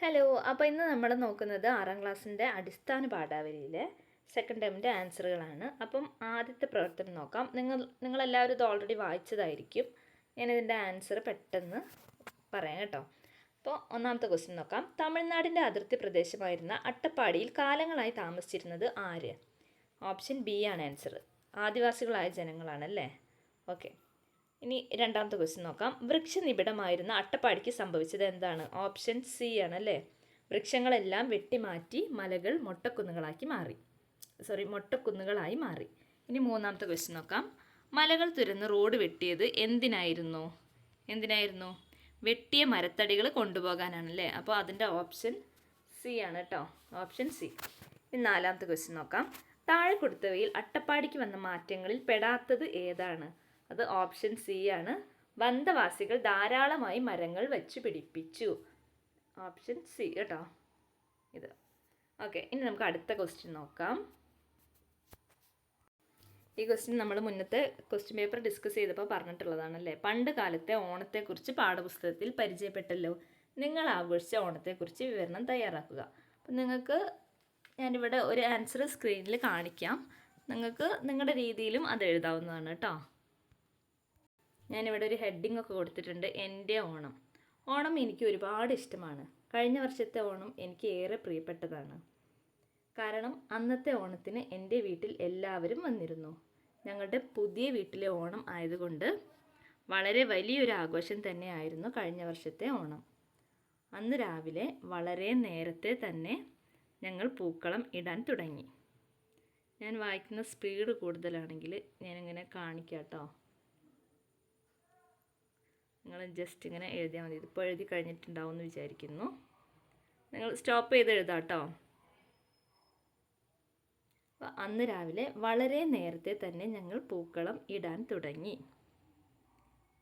Hello അപ്പോൾ ഇന്ന് നമ്മൾ നോക്കുന്നത് ആറാം ക്ലാസ്സിന്റെ അടിസ്ഥാന പാഠാവലിയിലെ സെക്കൻഡ് ടേമിന്റെ ആൻസറുകളാണ് അപ്പം ആദ്യത്തെ പ്രവർത്തനം നോക്കാം. നിങ്ങൾ നിങ്ങളെല്ലാവരും ഇത് ഓൾറെഡി വായിച്ചതായിരിക്കും. ഞാനിതിന്റെ ആൻസർ പെട്ടെന്ന് പറയാം കേട്ടോ. അപ്പോൾ ഒന്നാമത്തെ ക്വസ്റ്റ്യൻ നോക്കാം. തമിഴ്നാടിന്റെ അതിർത്തി പ്രദേശമായിരുന്ന അട്ടപ്പാടിയിൽ കാലങ്ങളായി താമസിച്ചിരുന്നത് ആര്? ഓപ്ഷൻ ബി ആണ് ആൻസർ ആദിവാസികളായ ജനങ്ങളാണല്ലേ? ഓക്കെ ഇനി രണ്ടാമത്തെ ക്വസ്റ്റ്യൻ നോക്കാം. വൃക്ഷനിബിഡമായിരുന്ന അട്ടപ്പാടിക്ക് സംഭവിച്ചത് എന്താണ്? ഓപ്ഷൻ സി ആണ് അല്ലേ വൃക്ഷങ്ങളെല്ലാം വെട്ടിമാറ്റി മലകൾ മൊട്ടക്കുന്നുകളാക്കി മാറി. സോറി മൊട്ടക്കുന്നുകളായി മാറി. ഇനി മൂന്നാമത്തെ ക്വസ്റ്റ്യൻ നോക്കാം. മലകൾ തുരന്ന് റോഡ് വെട്ടിയത് എന്തിനായിരുന്നു? എന്തിനായിരുന്നു? വെട്ടിയ മരത്തടികൾ കൊണ്ടുപോകാനാണല്ലേ? അപ്പോൾ അതിന്റെ ഓപ്ഷൻ സി ആണ് കേട്ടോ ഓപ്ഷൻ സി ഇനി നാലാമത്തെ ക്വസ്റ്റ്യൻ നോക്കാം. താഴെ കൊടുത്തവയിൽ അട്ടപ്പാടിക്ക് വന്ന മാറ്റങ്ങളിൽ പെടാത്തത് ഏതാണ്? അത് ഓപ്ഷൻ സി ആണ്. വന്തവാസികൾ ധാരാളമായി മരങ്ങൾ വെച്ച് പിടിപ്പിച്ചു. ഓപ്ഷൻ സി കേട്ടോ. ഇത്. ഓക്കെ ഇനി നമുക്ക് അടുത്ത ക്വസ്റ്റ്യൻ നോക്കാം. ഈ ക്വസ്റ്റ്യൻ നമ്മൾ മുന്നത്തെ ക്വസ്റ്റ്യൻ പേപ്പർ ഡിസ്കസ് ചെയ്തപ്പോൾ പറഞ്ഞിട്ടുള്ളതാണല്ലേ? പണ്ട് കാലത്തെ ഓണത്തെക്കുറിച്ച് പാഠപുസ്തകത്തിൽ പരിചയപ്പെട്ടല്ലോ. നിങ്ങൾ ആഘോഷിച്ച ഓണത്തെക്കുറിച്ച് വിവരണം തയ്യാറാക്കുക. അപ്പം നിങ്ങൾക്ക് ഞാനിവിടെ ഒരു ആൻസർ സ്ക്രീനിൽ കാണിക്കാം. നിങ്ങൾക്ക് നിങ്ങളുടെ രീതിയിലും അത് എഴുതാവുന്നതാണ് കേട്ടോ. ഞാനിവിടെ ഒരു ഹെഡിങ് ഒക്കെ കൊടുത്തിട്ടുണ്ട്. എന്റെ ഓണം. ഓണം എനിക്ക് ഒരുപാട് ഇഷ്ടമാണ്. കഴിഞ്ഞ വർഷത്തെ ഓണം എനിക്ക് ഏറെ പ്രിയപ്പെട്ടതാണ്. കാരണം അന്നത്തെ ഓണത്തിന് എന്റെ വീട്ടിൽ എല്ലാവരും വന്നിരുന്നു. ഞങ്ങളുടെ പുതിയ വീട്ടിലെ ഓണം ആയതുകൊണ്ട് വളരെ വലിയൊരു ആഘോഷം തന്നെയായിരുന്നു കഴിഞ്ഞ വർഷത്തെ ഓണം. അന്ന് രാവിലെ വളരെ നേരത്തെ തന്നെ ഞങ്ങൾ പൂക്കളം ഇടാൻ തുടങ്ങി. ഞാൻ വായിക്കുന്ന സ്പീഡ് കൂടുതലാണെങ്കിൽ ഞാനിങ്ങനെ കാണിക്കാം കേട്ടോ നിങ്ങൾ ജസ്റ്റ് ഇങ്ങനെ എഴുതിയാൽ മതി. ഇതിപ്പോൾ എഴുതി കഴിഞ്ഞിട്ടുണ്ടാവും എന്ന് വിചാരിക്കുന്നു. നിങ്ങൾ സ്റ്റോപ്പ് ചെയ്ത് എഴുതാം കേട്ടോ അന്ന് രാവിലെ വളരെ നേരത്തെ തന്നെ ഞങ്ങൾ പൂക്കളം ഇടാൻ തുടങ്ങി.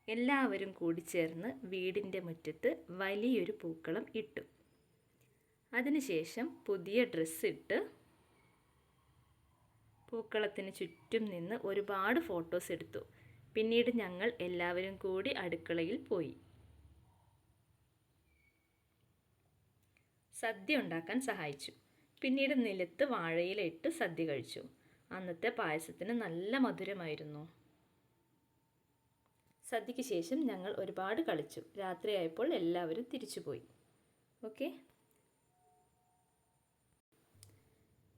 എല്ലാവരും കൂടി ചേർന്ന് വീടിന്റെ മുറ്റത്ത് വലിയൊരു പൂക്കളം ഇട്ടു. അതിനുശേഷം പുതിയ ഡ്രസ്സ് ഇട്ട് പൂക്കളത്തിന് ചുറ്റും നിന്ന് ഒരുപാട് ഫോട്ടോസ് എടുത്തു. പിന്നീട് ഞങ്ങൾ എല്ലാവരും കൂടി അടുക്കളയിൽ പോയി. സദ്യ ഉണ്ടാക്കാൻ സഹായിച്ചു. പിന്നീട് നിലത്ത് വാഴയിലിട്ട് സദ്യ കഴിച്ചു. അന്നത്തെ പായസത്തിന് നല്ല മധുരമായിരുന്നു. സദ്യയ്ക്ക് ശേഷം ഞങ്ങൾ ഒരുപാട് കളിച്ചു. രാത്രിയായപ്പോൾ എല്ലാവരും തിരിച്ചുപോയി ഓക്കെ?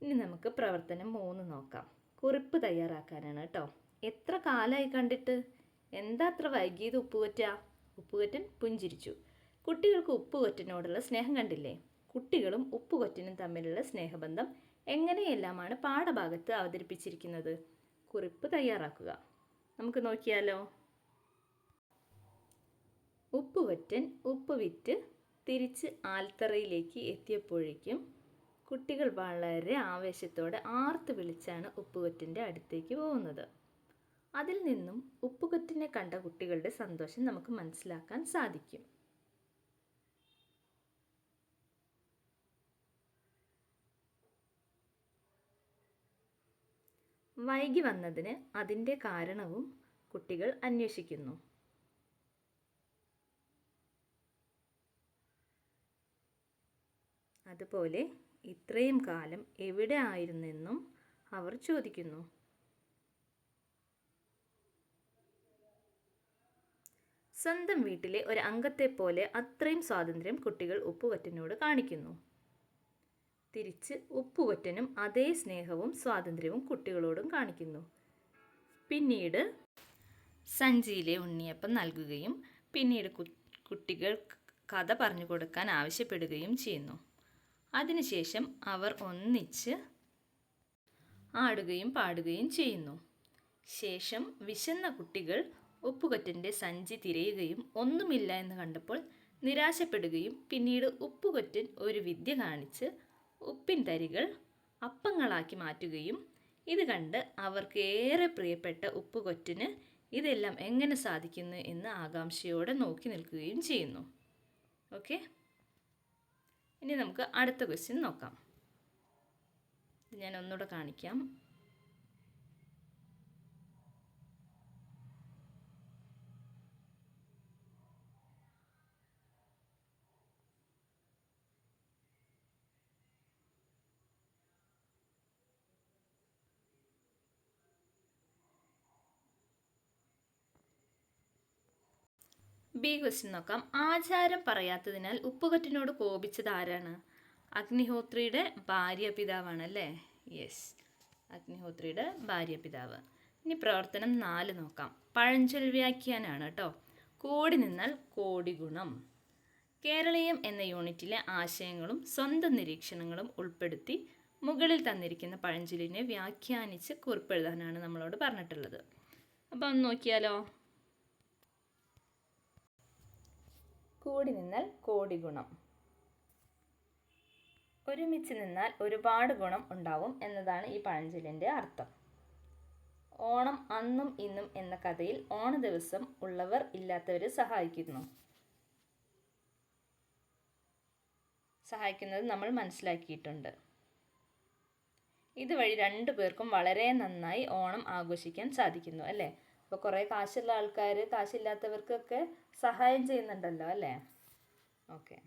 ഇനി നമുക്ക് പ്രവർത്തനം മൂന്ന് നോക്കാം. കുറിപ്പ് തയ്യാറാക്കാനാണ് കേട്ടോ. എത്ര കാലമായി കണ്ടിട്ട്? എന്താ അത്ര വൈകിയത് ഉപ്പുകറ്റ? ഉപ്പുകൊറ്റൻ പുഞ്ചിരിച്ചു. കുട്ടികൾക്ക് ഉപ്പുകൊറ്റനോടുള്ള സ്നേഹം കണ്ടില്ലേ? കുട്ടികളും ഉപ്പുകൊറ്റനും തമ്മിലുള്ള സ്നേഹബന്ധം എങ്ങനെയെല്ലാമാണ് പാഠഭാഗത്ത് അവതരിപ്പിച്ചിരിക്കുന്നത്? കുറിപ്പ് തയ്യാറാക്കുക. നമുക്ക് നോക്കിയാലോ? ഉപ്പുകൊറ്റൻ ഉപ്പ് വിറ്റ് തിരിച്ച് ആൽത്തറയിലേക്ക് എത്തിയപ്പോഴേക്കും കുട്ടികൾ വളരെ ആവേശത്തോടെ ആർത്ത് വിളിച്ചാണ് ഉപ്പുകൊറ്റന്റെ അടുത്തേക്ക് പോകുന്നത്. അതിൽ നിന്നും ഉപ്പുകുറ്റിനെ കണ്ട കുട്ടികളുടെ സന്തോഷം നമുക്ക് മനസ്സിലാക്കാൻ സാധിക്കും. വൈകി വന്നതിന് അതിന്റെ കാരണവും കുട്ടികൾ അന്വേഷിക്കുന്നു. അതുപോലെ ഇത്രയും കാലം എവിടെ ആയിരുന്നെന്നും അവർ ചോദിക്കുന്നു. സ്വന്തം വീട്ടിലെ ഒരു അംഗത്തെ പോലെ അത്രയും സ്വാതന്ത്ര്യം കുട്ടികൾ ഉപ്പുവറ്റനോട് കാണിക്കുന്നു. തിരിച്ച് ഉപ്പുവറ്റനും അതേ സ്നേഹവും സ്വാതന്ത്ര്യവും കുട്ടികളോടും കാണിക്കുന്നു. പിന്നീട് സഞ്ചിയിലെ ഉണ്ണിയപ്പം നൽകുകയും പിന്നീട് കുട്ടികൾ കഥ പറഞ്ഞു കൊടുക്കാൻ ആവശ്യപ്പെടുകയും ചെയ്യുന്നു. അതിനുശേഷം അവർ ഒന്നിച്ച് ആടുകയും പാടുകയും ചെയ്യുന്നു. ശേഷം വിശന്ന കുട്ടികൾ ഉപ്പുകൊറ്റന്റെ സഞ്ചി തിരയുകയും ഒന്നുമില്ല എന്ന് കണ്ടപ്പോൾ നിരാശപ്പെടുകയും പിന്നീട് ഉപ്പുകൊറ്റൻ ഒരു വിദ്യ കാണിച്ച് ഉപ്പിൻ തരികൾ അപ്പങ്ങളാക്കി മാറ്റുകയും ഇത് കണ്ട് അവർക്ക് ഏറെ പ്രിയപ്പെട്ട ഉപ്പുകൊറ്റന് ഇതെല്ലാം എങ്ങനെ സാധിക്കുന്നു എന്ന് ആകാംക്ഷയോടെ നോക്കി നിൽക്കുകയും ചെയ്യുന്നു. ഓക്കെ ഇനി നമുക്ക് അടുത്ത ക്വസ്റ്റ്യൻ നോക്കാം. ഞാൻ ഒന്നുകൂടെ കാണിക്കാം. ബി ക്വസ്റ്റ്യൻ നോക്കാം. ആചാരം പറയാത്തതിനാൽ ഉപ്പുകറ്റിനോട് കോപിച്ചത് ആരാണ്? അഗ്നിഹോത്രിയുടെ ഭാര്യ പിതാവാണ് അല്ലേ? യെസ് അഗ്നിഹോത്രിയുടെ ഭാര്യ പിതാവ്. ഇനി പ്രവർത്തനം നാല് നോക്കാം. പഴഞ്ചൊൽ വ്യാഖ്യാനാണ് കേട്ടോ കോടി നിന്നാൽ കോടി ഗുണം. കേരളീയം എന്ന യൂണിറ്റിലെ ആശയങ്ങളും സ്വന്തം നിരീക്ഷണങ്ങളും ഉൾപ്പെടുത്തി മുകളിൽ തന്നിരിക്കുന്ന പഴഞ്ചൊല്ലിനെ വ്യാഖ്യാനിച്ച് കുറിപ്പെഴുതാനാണ് നമ്മളോട് പറഞ്ഞിട്ടുള്ളത്. അപ്പോൾ ഒന്ന് നോക്കിയാലോ? കൂടി നിന്നാൽ കോടി ഗുണം. ഒരുമിച്ച് നിന്നാൽ ഒരുപാട് ഗുണം ഉണ്ടാവും എന്നതാണ് ഈ പഴഞ്ചൊല്ലിന്റെ അർത്ഥം. ഓണം അന്നും ഇന്നും എന്ന കഥയിൽ ഓണ ദിവസം ഉള്ളവർ ഇല്ലാത്തവരെ സഹായിക്കുന്നു. സഹായിക്കുന്നത് നമ്മൾ മനസ്സിലാക്കിയിട്ടുണ്ട്. ഇതുവഴി രണ്ടു പേർക്കും വളരെ നന്നായി ഓണം ആഘോഷിക്കാൻ സാധിക്കുന്നു അല്ലേ? അപ്പോൾ കുറേ കാശുള്ള ആൾക്കാർ കാശില്ലാത്തവർക്കൊക്കെ സഹായം ചെയ്യുന്നുണ്ടല്ലോ അല്ലേ? ഓക്കെ.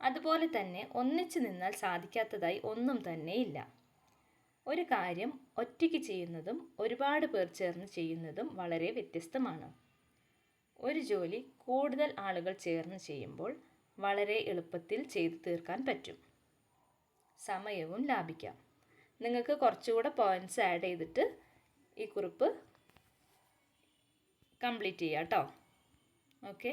അതുപോലെ തന്നെ ഒന്നിച്ചു നിന്നാൽ സാധിക്കാത്തതായി ഒന്നും തന്നെ ഇല്ല. ഒരു കാര്യം ഒറ്റയ്ക്ക് ചെയ്യുന്നതും ഒരുപാട് പേർ ചേർന്ന് ചെയ്യുന്നതും വളരെ വ്യത്യസ്തമാണ്. ഒരു ജോലി കൂടുതൽ ആളുകൾ ചേർന്ന് ചെയ്യുമ്പോൾ വളരെ എളുപ്പത്തിൽ ചെയ്തു തീർക്കാൻ പറ്റും. സമയവും ലാഭിക്കാം. നിങ്ങൾക്ക് കുറച്ചുകൂടെ പോയിന്റ്സ് ആഡ് ചെയ്തിട്ട് ഈ കുറിപ്പ് കംപ്ലീറ്റ് ചെയ്യാം കേട്ടോ. ഓക്കെ.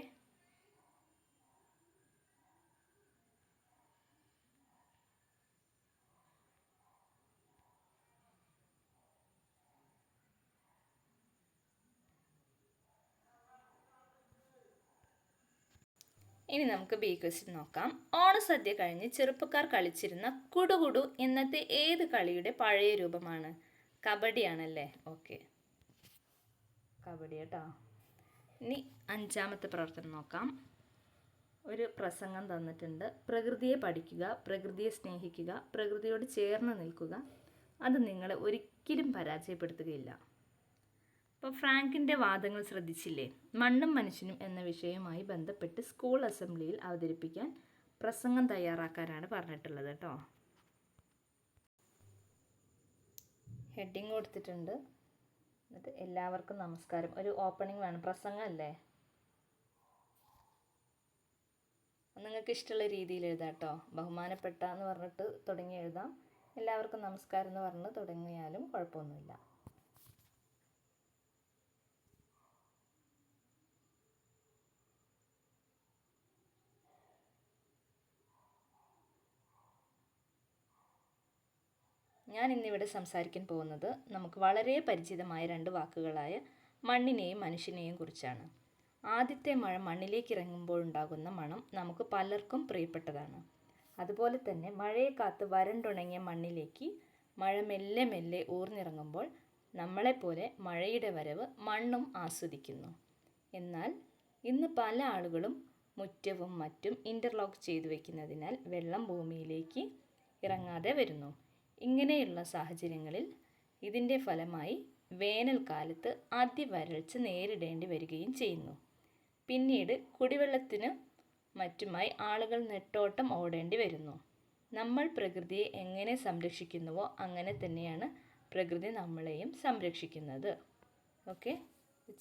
ഇനി നമുക്ക് ബി ക്വസ്റ്റ്യൻ നോക്കാം. ഓണസദ്യ കഴിഞ്ഞ് ചെറുപ്പക്കാർ കളിച്ചിരുന്ന കുടുകുടു എന്നത്തെ ഏത് കളിയുടെ പഴയ രൂപമാണ്? കബഡിയാണല്ലേ? ഓക്കെ. കബഡി കേട്ടോ. ഇനി അഞ്ചാമത്തെ പ്രവർത്തനം നോക്കാം. ഒരു പ്രസംഗം തന്നിട്ടുണ്ട്. പ്രകൃതിയെ പഠിക്കുക പ്രകൃതിയെ സ്നേഹിക്കുക പ്രകൃതിയോട് ചേർന്ന് നിൽക്കുക അത് നിങ്ങളെ ഒരിക്കലും പരാജയപ്പെടുത്തുകയില്ല. അപ്പോൾ ഫ്രാങ്കിന്റെ വാദങ്ങൾ ശ്രദ്ധിച്ചില്ലേ? മണ്ണും മനുഷ്യനും എന്ന വിഷയവുമായി ബന്ധപ്പെട്ട് സ്കൂൾ അസംബ്ലിയിൽ അവതരിപ്പിക്കാൻ പ്രസംഗം തയ്യാറാക്കാനാണ് പറഞ്ഞിട്ടുള്ളത് കേട്ടോ. ഹെഡിങ് കൊടുത്തിട്ടുണ്ട്. എന്നിട്ട് എല്ലാവർക്കും നമസ്കാരം. ഒരു ഓപ്പണിംഗ് വേണം. പ്രസംഗമല്ലേ? നിങ്ങൾക്ക് ഇഷ്ടമുള്ള രീതിയിൽ എഴുതാം കേട്ടോ. ബഹുമാനപ്പെട്ട എന്ന് പറഞ്ഞിട്ട് തുടങ്ങി എഴുതാം. എല്ലാവർക്കും നമസ്കാരം എന്ന് പറഞ്ഞ് തുടങ്ങിയാലും കുഴപ്പമൊന്നുമില്ല. ഞാൻ ഇന്നിവിടെ സംസാരിക്കാൻ പോകുന്നത് നമുക്ക് വളരെ പരിചിതമായ രണ്ട് വാക്കുകളായ മണ്ണിനെയും മനുഷ്യനെയും കുറിച്ചാണ്. ആദ്യത്തെ മഴ മണ്ണിലേക്ക് ഇറങ്ങുമ്പോൾ ഉണ്ടാകുന്ന മണം നമുക്ക് പലർക്കും പ്രിയപ്പെട്ടതാണ്. അതുപോലെ തന്നെ മഴയെ കാത്ത് വരണ്ടുണങ്ങിയ മണ്ണിലേക്ക് മഴ മെല്ലെ മെല്ലെ ഊർന്നിറങ്ങുമ്പോൾ നമ്മളെപ്പോലെ മഴയുടെ വരവ് മണ്ണും ആസ്വദിക്കുന്നു. എന്നാൽ ഇന്ന് പല ആളുകളും മുറ്റവും മറ്റും ഇന്റർലോക്ക് ചെയ്തു വയ്ക്കുന്നതിനാൽ വെള്ളം ഭൂമിയിലേക്ക് ഇറങ്ങാതെ വരുന്നു. ഇങ്ങനെയുള്ള സാഹചര്യങ്ങളിൽ ഇതിന്റെ ഫലമായി വേനൽക്കാലത്ത് അതിവരൾച്ച നേരിടേണ്ടി വരികയും ചെയ്യുന്നു. പിന്നീട് കുടിവെള്ളത്തിന് മറ്റുമായി ആളുകൾ നെട്ടോട്ടം ഓടേണ്ടി വരുന്നു. നമ്മൾ പ്രകൃതിയെ എങ്ങനെ സംരക്ഷിക്കുന്നുവോ അങ്ങനെ തന്നെയാണ് പ്രകൃതി നമ്മളെയും സംരക്ഷിക്കുന്നത്. ഓക്കെ?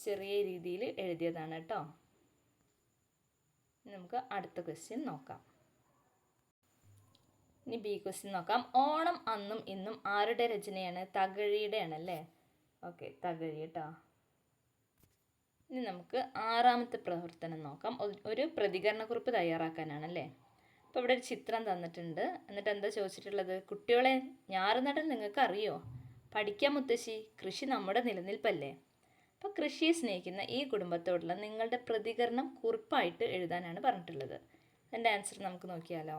ചെറിയ രീതിയിൽ എഴുതിയതാണ് കേട്ടോ. നമുക്ക് അടുത്ത ക്വസ്റ്റ്യൻ നോക്കാം. ഇനി ബി ക്വസ്റ്റ്യൻ നോക്കാം. ഓണം അന്നും ഇന്നും ആരുടെ രചനയാണ്? തകഴിയുടെ ആണല്ലേ ഓക്കെ തകഴി കേട്ടോ ഇനി നമുക്ക് ആറാമത്തെ പ്രവർത്തനം നോക്കാം. ഒരു പ്രതികരണ കുറിപ്പ് തയ്യാറാക്കാനാണല്ലേ? അപ്പോൾ ഇവിടെ ഒരു ചിത്രം തന്നിട്ടുണ്ട്. എന്നിട്ട് എന്താ ചോദിച്ചിട്ടുള്ളത്? കുട്ടികളെ ഞാറുനടൽ നിങ്ങൾക്ക് അറിയോ പഠിക്കാൻ മുത്തശ്ശി കൃഷി നമ്മുടെ നിലനിൽപ്പല്ലേ? അപ്പോൾ കൃഷിയെ സ്നേഹിക്കുന്ന ഈ കുടുംബത്തോടുള്ള നിങ്ങളുടെ പ്രതികരണം കുറിപ്പായിട്ട് എഴുതാനാണ് പറഞ്ഞിട്ടുള്ളത്. അതിന്റെ ആൻസർ നമുക്ക് നോക്കിയാലോ?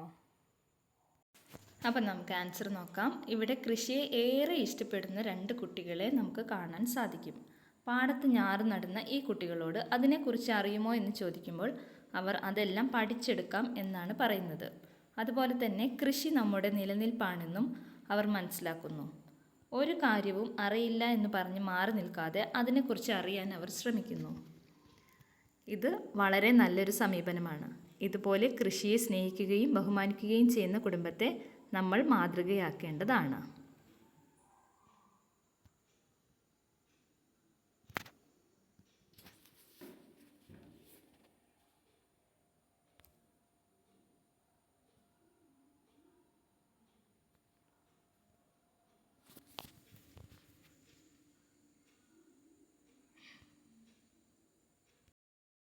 അപ്പം നമുക്ക് ആൻസർ നോക്കാം. ഇവിടെ കൃഷിയെ ഏറെ ഇഷ്ടപ്പെടുന്ന രണ്ട് കുട്ടികളെ നമുക്ക് കാണാൻ സാധിക്കും. പാടത്ത് ഞാറ് നടുന്ന ഈ കുട്ടികളോട് അതിനെക്കുറിച്ച് അറിയുമോ എന്ന് ചോദിക്കുമ്പോൾ അവർ അതെല്ലാം പഠിച്ചെടുക്കാം എന്നാണ് പറയുന്നത്. അതുപോലെ തന്നെ കൃഷി നമ്മുടെ നിലനിൽപ്പാണെന്നും അവർ മനസ്സിലാക്കുന്നു. ഒരു കാര്യവും അറിയില്ല എന്ന് പറഞ്ഞ് മാറി നിൽക്കാതെ അതിനെക്കുറിച്ച് അറിയാൻ അവർ ശ്രമിക്കുന്നു. ഇത് വളരെ നല്ലൊരു സമീപനമാണ്. ഇതുപോലെ കൃഷിയെ സ്നേഹിക്കുകയും ബഹുമാനിക്കുകയും ചെയ്യുന്ന കുടുംബത്തെ നമ്മൾ മാതൃകയാക്കേണ്ടതാണ്.